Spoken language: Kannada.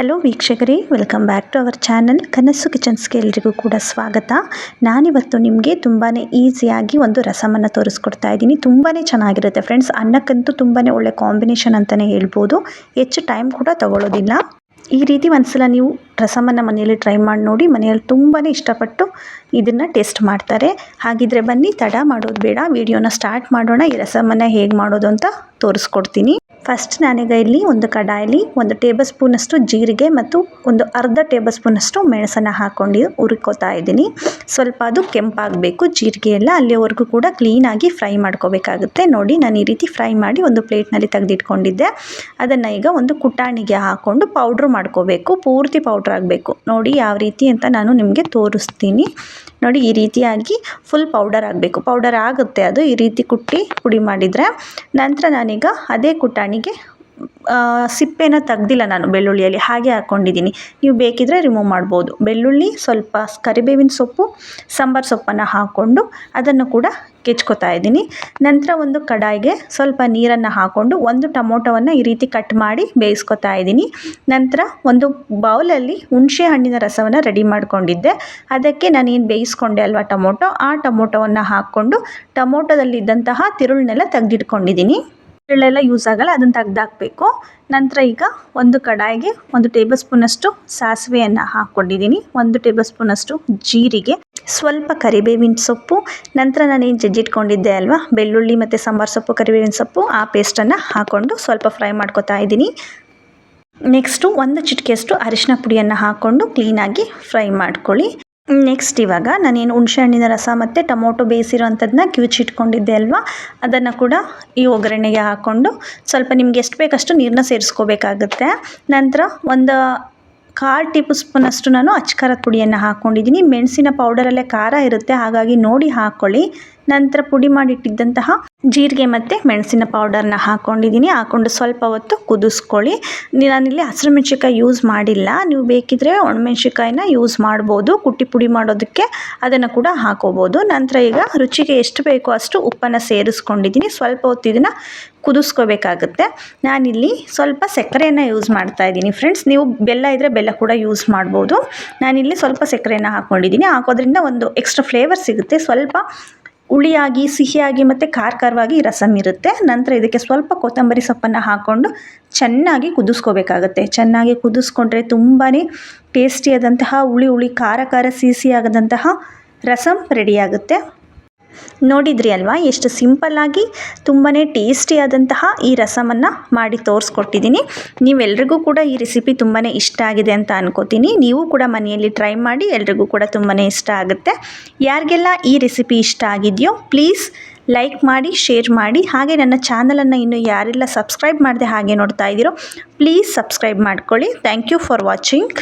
ಹಲೋ ವೀಕ್ಷಕರೇ, welcome back to our channel Kanasu ಕಿಚನ್ಸ್ಗೆ ಎಲ್ರಿಗೂ ಕೂಡ ಸ್ವಾಗತ. ನಾನಿವತ್ತು ನಿಮಗೆ ತುಂಬಾ ಈಸಿಯಾಗಿ ಒಂದು ರಸಮನ್ನು ತೋರಿಸ್ಕೊಡ್ತಾ ಇದ್ದೀನಿ. ತುಂಬಾ ಚೆನ್ನಾಗಿರುತ್ತೆ ಫ್ರೆಂಡ್ಸ್. ಅನ್ನಕ್ಕಂತೂ ತುಂಬಾ ಒಳ್ಳೆ ಕಾಂಬಿನೇಷನ್ ಅಂತಲೇ ಹೇಳ್ಬೋದು. ಹೆಚ್ಚು ಟೈಮ್ ಕೂಡ ತಗೊಳ್ಳೋದಿಲ್ಲ ಈ ರೀತಿ ಒಂದ್ಸಲ ನೀವು ರಸಮನ್ನು ಮನೆಯಲ್ಲಿ ಟ್ರೈ ಮಾಡಿ ನೋಡಿ, ಮನೆಯಲ್ಲಿ ತುಂಬಾ ಇಷ್ಟಪಟ್ಟು ಇದನ್ನು ಟೇಸ್ಟ್ ಮಾಡ್ತಾರೆ. ಹಾಗಿದ್ರೆ ಬನ್ನಿ, ತಡ ಮಾಡೋದು ಬೇಡ. ವಿಡಿಯೋನ ಸ್ಟಾರ್ಟ್ ಮಾಡೋಣ. ಈ ರಸಮನ್ನು ಹೇಗೆ ಮಾಡೋದು ಅಂತ ತೋರಿಸ್ಕೊಡ್ತೀನಿ. ಫಸ್ಟ್ ನಾನೀಗ ಇಲ್ಲಿ ಒಂದು ಕಡಾಯಲ್ಲಿ ಒಂದು ಟೇಬಲ್ ಸ್ಪೂನಷ್ಟು ಜೀರಿಗೆ ಮತ್ತು ಒಂದು ಅರ್ಧ ಟೇಬಲ್ ಸ್ಪೂನಷ್ಟು ಮೆಣಸನ್ನು ಹಾಕ್ಕೊಂಡು ಹುರ್ಕೋತಾ ಇದ್ದೀನಿ. ಸ್ವಲ್ಪ ಅದು ಕೆಂಪಾಗಬೇಕು. ಜೀರಿಗೆ ಎಲ್ಲ ಅಲ್ಲಿವರೆಗೂ ಕೂಡ ಕ್ಲೀನಾಗಿ ಫ್ರೈ ಮಾಡ್ಕೋಬೇಕಾಗುತ್ತೆ. ನೋಡಿ, ನಾನು ಈ ರೀತಿ ಫ್ರೈ ಮಾಡಿ ಒಂದು ಪ್ಲೇಟ್ನಲ್ಲಿ ತೆಗೆದಿಟ್ಕೊಂಡಿದ್ದೆ. ಅದನ್ನು ಈಗ ಒಂದು ಕುಟಾಣಿಗೆ ಹಾಕ್ಕೊಂಡು ಪೌಡ್ರ್ ಮಾಡ್ಕೋಬೇಕು. ಪೂರ್ತಿ ಪೌಡ್ರ್ ಆಗಬೇಕು. ನೋಡಿ, ಯಾವ ರೀತಿ ಅಂತ ನಾನು ನಿಮಗೆ ತೋರಿಸ್ತೀನಿ. ನೋಡಿ ಈ ರೀತಿಯಾಗಿ ಫುಲ್ ಪೌಡರ್ ಆಗಬೇಕು. ಪೌಡರ್ ಆಗುತ್ತೆ ಅದು. ಈ ರೀತಿ ಕುಟ್ಟಿ ಪುಡಿ ಮಾಡಿದರೆ ನಂತರ ನಾನೀಗ ಅದೇ ಕುಟಾಣಿಗೆ ಸಿಪ್ಪೆನ ತೆಗ್ದಿಲ್ಲ ನಾನು ಬೆಳ್ಳುಳ್ಳಿಯಲ್ಲಿ, ಹಾಗೆ ಹಾಕ್ಕೊಂಡಿದ್ದೀನಿ. ನೀವು ಬೇಕಿದ್ದರೆ ರಿಮೂವ್ ಮಾಡ್ಬೋದು. ಬೆಳ್ಳುಳ್ಳಿ, ಸ್ವಲ್ಪ ಕರಿಬೇವಿನ ಸೊಪ್ಪು, ಸಾಂಬಾರು ಸೊಪ್ಪನ್ನು ಹಾಕ್ಕೊಂಡು ಅದನ್ನು ಕೂಡ ಕೆಚ್ಕೋತಾ ಇದ್ದೀನಿ. ನಂತರ ಒಂದು ಕಡಾಯಿಗೆ ಸ್ವಲ್ಪ ನೀರನ್ನು ಹಾಕ್ಕೊಂಡು ಒಂದು ಟೊಮೊಟೊವನ್ನು ಈ ರೀತಿ ಕಟ್ ಮಾಡಿ ಬೇಯಿಸ್ಕೊತಾ ಇದ್ದೀನಿ. ನಂತರ ಒಂದು ಬೌಲಲ್ಲಿ ಹುಣಸೆ ಹಣ್ಣಿನ ರಸವನ್ನು ರೆಡಿ ಮಾಡಿಕೊಂಡಿದ್ದೆ. ಅದಕ್ಕೆ ನಾನೇನು ಬೇಯಿಸ್ಕೊಂಡೆ ಅಲ್ವಾ ಟೊಮೊಟೊ, ಆ ಟೊಮೊಟೊವನ್ನು ಹಾಕ್ಕೊಂಡು ಟೊಮೊಟೊದಲ್ಲಿದ್ದಂತಹ ತಿರುಳನ್ನೆಲ್ಲ ತೆಗೆದಿಟ್ಕೊಂಡಿದ್ದೀನಿ. ತಿರುಳೆಲ್ಲ ಯೂಸ್ ಆಗಲ್ಲ, ಅದನ್ನು ತೆಗ್ದಾಕಬೇಕು. ನಂತರ ಈಗ ಒಂದು ಕಡಾಯಿಗೆ ಒಂದು ಟೇಬಲ್ ಸ್ಪೂನಷ್ಟು ಸಾಸಿವೆಯನ್ನು ಹಾಕ್ಕೊಂಡಿದ್ದೀನಿ. ಒಂದು ಟೇಬಲ್ ಸ್ಪೂನಷ್ಟು ಜೀರಿಗೆ, ಸ್ವಲ್ಪ ಕರಿಬೇವಿನ ಸೊಪ್ಪು, ನಂತರ ನಾನೇನು ಜಜ್ಜಿಟ್ಕೊಂಡಿದ್ದೆ ಅಲ್ವಾ, ಬೆಳ್ಳುಳ್ಳಿ ಮತ್ತು ಸಾಂಬಾರು ಸೊಪ್ಪು, ಕರಿಬೇವಿನ ಸೊಪ್ಪು, ಆ ಪೇಸ್ಟನ್ನು ಹಾಕ್ಕೊಂಡು ಸ್ವಲ್ಪ ಫ್ರೈ ಮಾಡ್ಕೊತಾ ಇದ್ದೀನಿ. ನೆಕ್ಸ್ಟು ಒಂದು ಚಿಟಿಕೆಯಷ್ಟು ಅರಿಶಿನ ಪುಡಿಯನ್ನು ಹಾಕ್ಕೊಂಡು ಕ್ಲೀನಾಗಿ ಫ್ರೈ ಮಾಡ್ಕೊಳ್ಳಿ. ನೆಕ್ಸ್ಟ್ ಇವಾಗ ನಾನೇನು ಹಣ್ಣಿನ ರಸ ಮತ್ತು ಟೊಮೊಟೊ ಬೇಯಿಸಿರೋ ಅಂಥದ್ದನ್ನ ಕಿವುಚಿಟ್ಕೊಂಡಿದ್ದೆ ಅಲ್ವಾ? ಅದನ್ನು ಕೂಡ ಈ ಒಗ್ಗರಣೆಗೆ ಹಾಕ್ಕೊಂಡು ಸ್ವಲ್ಪ ನಿಮ್ಗೆ ಎಷ್ಟು ಬೇಕಷ್ಟು ನೀರನ್ನ ಸೇರಿಸ್ಕೋಬೇಕಾಗುತ್ತೆ. ನಂತರ ಒಂದು ಕಾಲು ಟೀಪು ಸ್ಪೂನಷ್ಟು ನಾನು ಅಚ್ಕಾರದ ಪುಡಿಯನ್ನು ಹಾಕ್ಕೊಂಡಿದ್ದೀನಿ ಮೆಣಸಿನ ಪೌಡರಲ್ಲೇ ಖಾರ ಇರುತ್ತೆ, ಹಾಗಾಗಿ ನೋಡಿ ಹಾಕ್ಕೊಳ್ಳಿ ನಂತರ ಪುಡಿ ಮಾಡಿಟ್ಟಿದ್ದಂತಹ ಜೀರಿಗೆ ಮತ್ತು ಮೆಣಸಿನ ಪೌಡರ್ನ ಹಾಕ್ಕೊಂಡಿದ್ದೀನಿ ಹಾಕ್ಕೊಂಡು ಸ್ವಲ್ಪ ಹೊತ್ತು ಕುದಿಸ್ಕೊಳ್ಳಿ. ನಾನಿಲ್ಲಿ ಹಸಿರು ಮೆಣಸಿನ್ಕಾಯಿ ಯೂಸ್ ಮಾಡಿಲ್ಲ. ನೀವು ಬೇಕಿದ್ರೆ ಒಣಮೆಣ್ಸಿನ್ಕಾಯಿನ ಯೂಸ್ ಮಾಡ್ಬೋದು. ಕುಟ್ಟಿ ಪುಡಿ ಮಾಡೋದಕ್ಕೆ ಅದನ್ನು ಕೂಡ ಹಾಕೋಬೋದು. ನಂತರ ಈಗ ರುಚಿಗೆ ಎಷ್ಟು ಬೇಕೋ ಅಷ್ಟು ಉಪ್ಪನ್ನು ಸೇರಿಸ್ಕೊಂಡಿದ್ದೀನಿ. ಸ್ವಲ್ಪ ಹೊತ್ತು ಇದನ್ನು ಕುದಿಸ್ಕೋಬೇಕಾಗುತ್ತೆ. ನಾನಿಲ್ಲಿ ಸ್ವಲ್ಪ ಸಕ್ಕರೆಯನ್ನು ಯೂಸ್ ಮಾಡ್ತಾ ಇದ್ದೀನಿ ಫ್ರೆಂಡ್ಸ್ ನೀವು ಬೆಲ್ಲ ಇದ್ದರೆ ಬೆಲ್ಲ ಕೂಡ ಯೂಸ್ ಮಾಡ್ಬೋದು. ನಾನಿಲ್ಲಿ ಸ್ವಲ್ಪ ಸಕ್ಕರೆಯನ್ನು ಹಾಕ್ಕೊಂಡಿದ್ದೀನಿ ಹಾಕೋದ್ರಿಂದ ಒಂದು ಎಕ್ಸ್ಟ್ರಾ ಫ್ಲೇವರ್ ಸಿಗುತ್ತೆ. ಸ್ವಲ್ಪ ಹುಳಿಯಾಗಿ, ಸಿಹಿಯಾಗಿ ಮತ್ತು ಖಾರ ಖಾರವಾಗಿ ರಸಮ್ ಇರುತ್ತೆ. ನಂತರ ಇದಕ್ಕೆ ಸ್ವಲ್ಪ ಕೊತ್ತಂಬರಿ ಸೊಪ್ಪನ್ನು ಹಾಕ್ಕೊಂಡು ಚೆನ್ನಾಗಿ ಕುದಿಸ್ಕೋಬೇಕಾಗತ್ತೆ. ಚೆನ್ನಾಗಿ ಕುದಿಸ್ಕೊಂಡ್ರೆ ತುಂಬಾ ಟೇಸ್ಟಿಯಾದಂತಹ ಹುಳಿ ಹುಳಿ ಖಾರ ಖಾರ ಸಿಹಿ ಸಿಹಿಯಾಗದಂತಹ ರಸಮ್ ರೆಡಿಯಾಗುತ್ತೆ ನೋಡಿದ್ರಿ ಅಲ್ವಾ? ಎಷ್ಟು ಸಿಂಪಲ್ಲಾಗಿ ತುಂಬಾ ಟೇಸ್ಟಿಯಾದಂತಹ ಈ ರಸಮನ್ನು ಮಾಡಿ ತೋರಿಸ್ಕೊಟ್ಟಿದ್ದೀನಿ. ನೀವೆಲ್ರಿಗೂ ಕೂಡ ಈ ರೆಸಿಪಿ ತುಂಬಾ ಇಷ್ಟ ಆಗಿದೆ ಅಂತ ಅನ್ಕೋತೀನಿ. ನೀವು ಕೂಡ ಮನೆಯಲ್ಲಿ ಟ್ರೈ ಮಾಡಿ, ಎಲ್ರಿಗೂ ಕೂಡ ತುಂಬಾ ಇಷ್ಟ ಆಗುತ್ತೆ. ಯಾರಿಗೆಲ್ಲ ಈ ರೆಸಿಪಿ ಇಷ್ಟ ಆಗಿದೆಯೋ, ಪ್ಲೀಸ್ ಲೈಕ್ ಮಾಡಿ, ಶೇರ್ ಮಾಡಿ. ಹಾಗೆ ನನ್ನ ಚಾನಲನ್ನು ಇನ್ನು ಯಾರೆಲ್ಲ ಸಬ್ಸ್ಕ್ರೈಬ್ ಮಾಡದೆ ಹಾಗೆ ನೋಡ್ತಾ ಇದ್ದೀರೋ, ಪ್ಲೀಸ್ ಸಬ್ಸ್ಕ್ರೈಬ್ ಮಾಡ್ಕೊಳ್ಳಿ. Thank you for watching.